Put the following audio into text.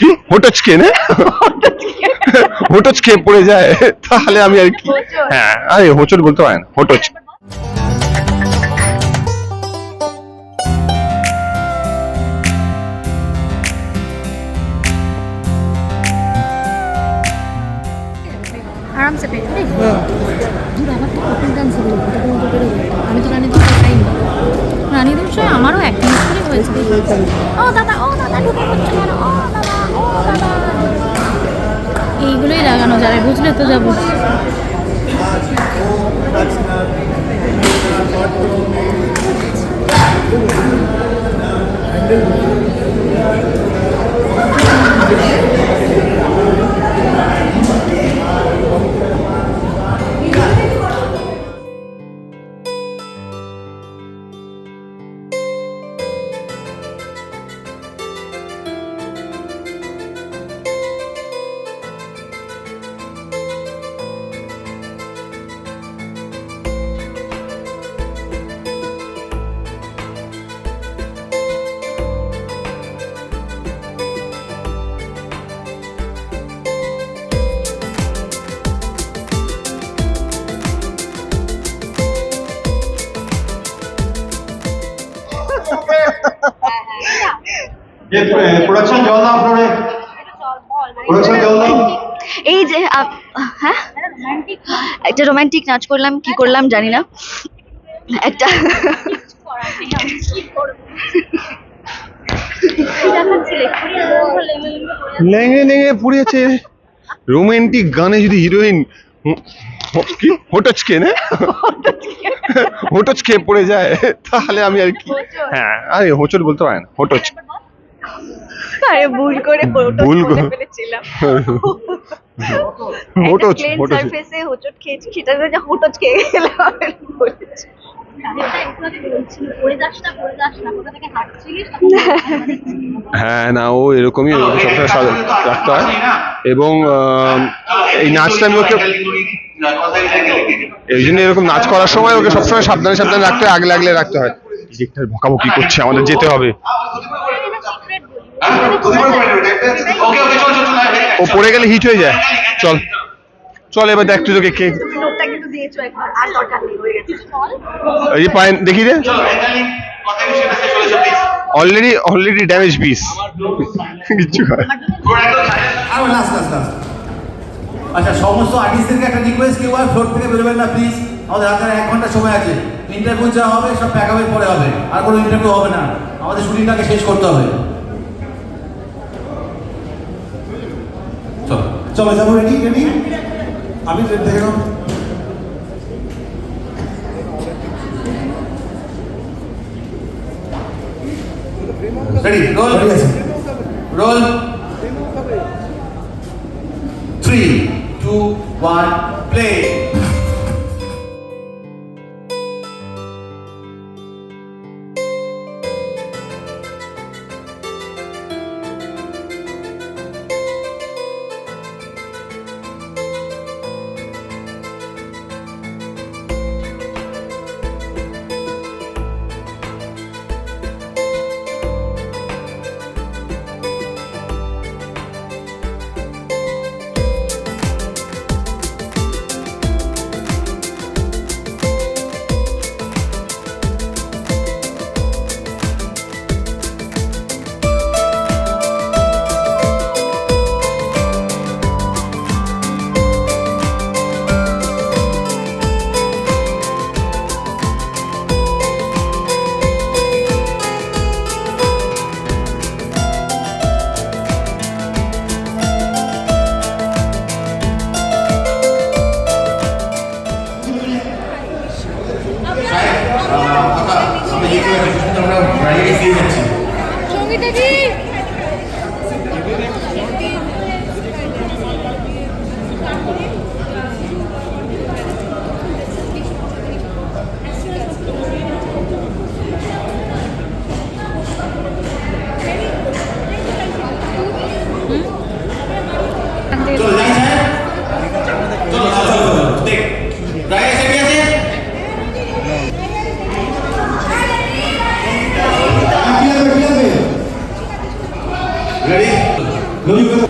কি? হোটচকে না হোটচ খেয়ে পড়ে যায় তাহলে আমি আর কি? হ্যাঁ আরে হোচট বলতে পারেন হোটচ আরামসে পেয়ে যাবে। দূর আমার তো কখন ডান্স হলো ওটা কোনো তো বেরোবে আমি তো রানী দুটো আমারও এক মিনিট করে হয়েছে। ও দাদা ও দাদা ঢুকে পড়ছে ও দাদা। এইগুলোই লাগানো যাবে বুঝলে তো যাব। প্রোডাকশন জল দাও ফ্লোরে প্রোডাকশন জল দাও এই যে হ্যাঁ? একটা রোমান্টিক নাচ করলাম কি করলাম জানি না। একটা লেঙে লেঙে পুড়িয়েছে। রোমান্টিক গানে যদি হিরোইন কি? হোটচকে না। হোটচ খেয়ে পড়ে যায়। তাহলে আমি আর কি হ্যাঁ। আরে হোচট বলতে পারেন হোটচ আরে ভুল করে ভুল করে। ফেলেছিলাম হোটচ প্লেন হোটচ সারফেসে খেয়েছি সেটা যে খেয়ে গেলাম বলেছি। হ্যাঁ না ও এরকমই সবসময় রাখতে হয় এবং এই নাচটা আমি ওকে এই জন্য এরকম নাচ করার সময় ওকে সবসময় সাবধানে সাবধানে রাখতে হয় আগলে আগলে রাখতে হয় ডিরেক্টর বকাবকি করছে আমাদের যেতে হবে ওকে ওকে চল চল চল ও পড়ে গেলে হিট হয়ে যায়। চল। চল। এবার দেখ তুই তোকে কে তুমি নোটটা কিন্তু দিয়েছ একবার। আর দরকার নেই হয়ে গেছে। এই যে দেখি রে। অলরেডি অলরেডি ড্যামেজ পিস কিচ্ছু হয়। আচ্ছা সমস্ত আর্টিস্টদেরকে একটা রিকোয়েস্ট কেউ আর ফ্লোর থেকে বেরোবেন না প্লিজ আমাদের হাতে এক ঘণ্টা সময় আছে। ইন্টারভিউ যা হবে সব প্যাক আপের পরে হবে। আর কোনো ইন্টারভিউ হবে না। আমাদের শুটিংটাকে শেষ করতে হবে। চলো চলো যাবো রেডি রেডি আমি ট্রেন থেকে নাম রেডি রোল রেডি আছে roll three two one play আমরা বাইরে দিয়ে যাচ্ছি সঙ্গীতাজি চলো যাই স্যার চলো চলো চলো চলো দেখ রায় এসে কি আছে কি লাগবে কি